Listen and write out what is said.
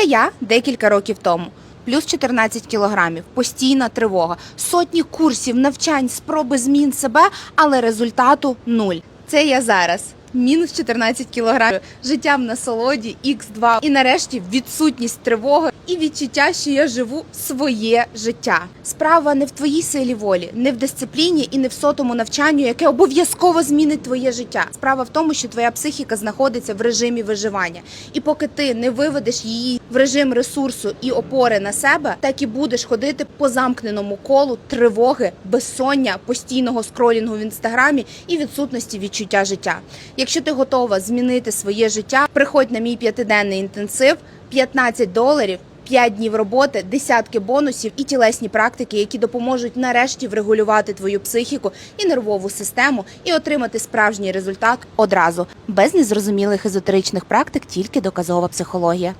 Це я декілька років тому. Плюс 14 кілограмів, постійна тривога, сотні курсів, навчань, спроби змін себе, але результату нуль. Це я зараз. Мінус 14 кілограмів, життя в насолоді, Х2 і нарешті відсутність тривоги і відчуття, що я живу своє життя. Справа не в твоїй силі волі, не в дисципліні і не в сотому навчанню, яке обов'язково змінить твоє життя. Справа в тому, що твоя психіка знаходиться в режимі виживання, і поки ти не виведеш її в режим ресурсу і опори на себе, так і будеш ходити по замкненому колу тривоги, безсоння, постійного скролінгу в інстаграмі і відсутності відчуття життя. Якщо ти готова змінити своє життя, приходь на мій п'ятиденний інтенсив 15 доларів. 5 днів роботи, десятки бонусів і тілесні практики, які допоможуть нарешті врегулювати твою психіку і нервову систему і отримати справжній результат одразу без незрозумілих езотеричних практик, тільки доказова психологія.